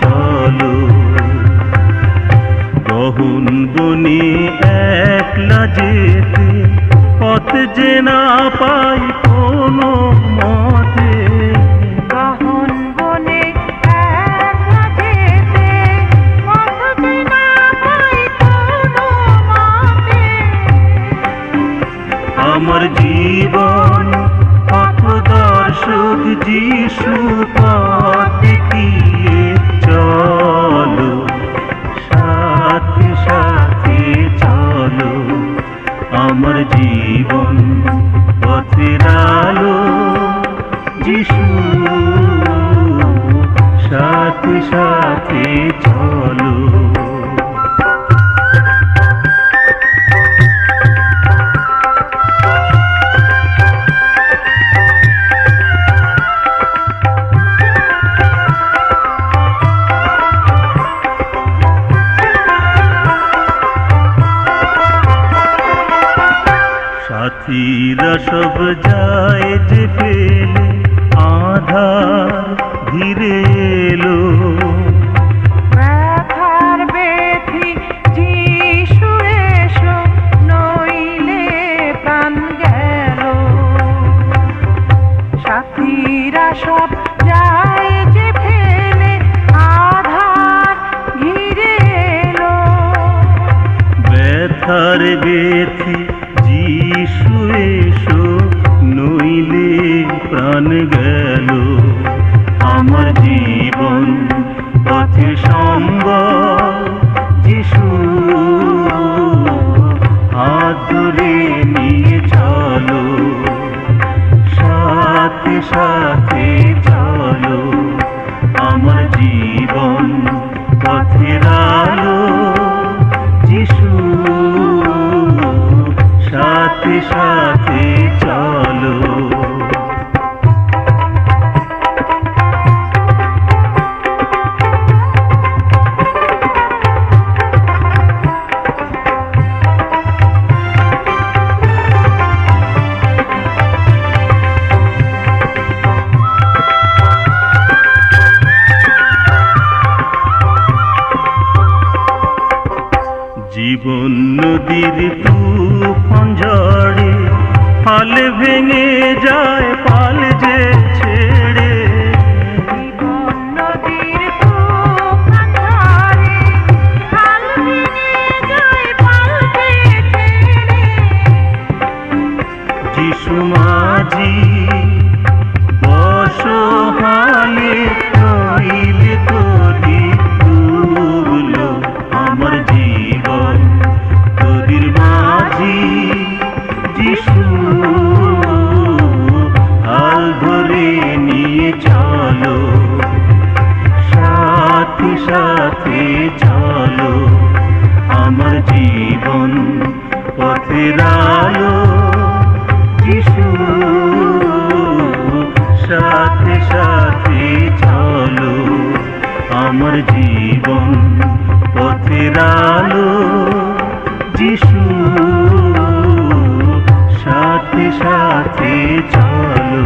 চলো গহন বনে একলা যেতে পথ যে না পাই কোনো মতে গহন বনে একলা যেতে পথ যে না পাই কোনো মতে। আমার জীবন দর্শক যিশু পথ দেখিয়ে চলো। সাথে সাথে চলো। আমার জীবন পথের আলো যিশু, সাথে সাথে চলো। সাথীরা সব যায় যে ফেলে আধার ধীরে এলো সাথীরা সব যায় যে ফেলে আধার ঘিরে এলো ব্যথার বেথি সাথে চলো। আমার জীবন পথের জীবন নদীর তুফান ঝড়ে পাল ভেঙে যায় পাল যে চলো। সাথে সাথে চলো। আমার জীবন পথের আলো যিশু, সাথে সাথে চলো। আমার জীবন পথের আলো যিশু, সাথে সাথে চলো।